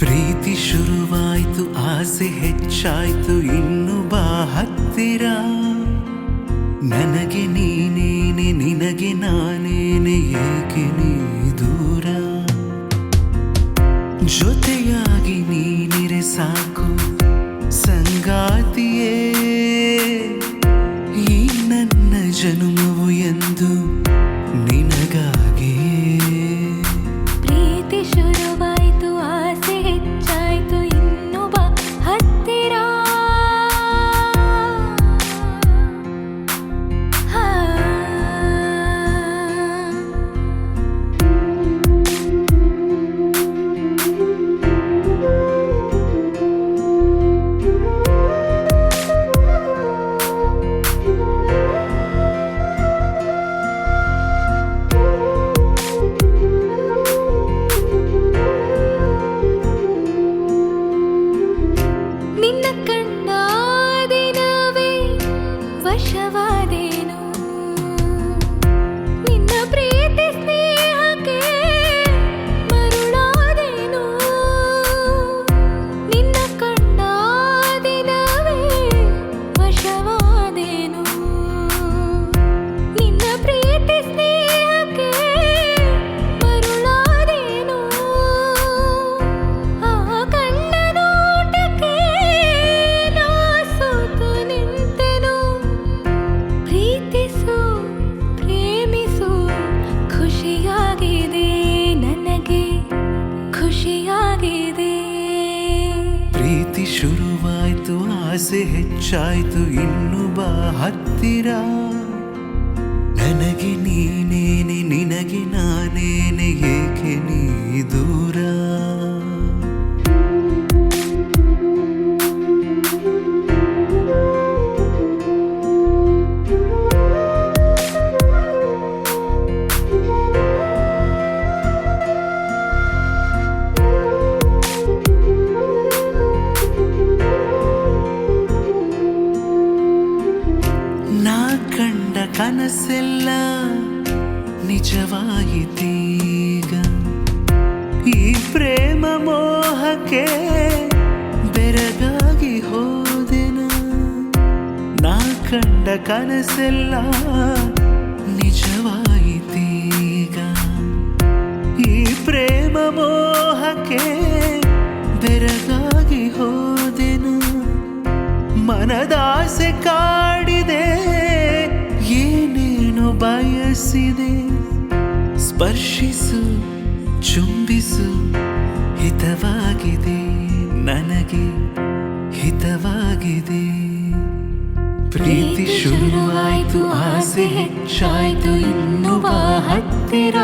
ಪ್ರೀತಿ ಶುರುವಾಯ್ತು, ಆಸೆ ಹೆಚ್ಚಾಯ್ತು, ಇನ್ನು ಬಾ ಹತ್ತಿರ. ನನಗೆ ನೀನೇನೆ, ನಿನಗೆ ನಾನೇನೆ, ಏಕೆ ನೀ ದೂರ? ಜೊತೆಯಾಗಿ ನೀನಿರೆ ಆಸೆ ಹೆಚ್ಚಾಯ್ತು ಇನ್ನು ಬಾ ಹತ್ತಿರ. ನನಗೆ ನೀನೇನೆ ನಿನಗೆ ನಾನೇನೆ ಏಕೆ ನೀ ದೂರ? ಕನಸೆಲ್ಲ ನಿಜವಾಯಿತೀಗ ಈ ಪ್ರೇಮ ಮೋಹಕ್ಕೆ ಬೆರಗಾಗಿ ಹೋದೆನ. ನಾ ಕಂಡ ಕನಸೆಲ್ಲ ನಿಜವಾಯಿತೀಗ ಈ ಪ್ರೇಮ ಮೋಹಕ್ಕೆ ಬಯಸಿದೆ ಸ್ಪರ್ಶಿಸು ಚುಂಬಿಸು ಹಿತವಾಗಿದೆ ನನಗೆ ಹಿತವಾಗಿದೆ. ಪ್ರೀತಿ ಶುರುವಾಯ್ತು ಆಸೆ ಹೆಚ್ಚಾಯ್ತು ಇನ್ನು ಬಾ ಹತ್ತಿರ.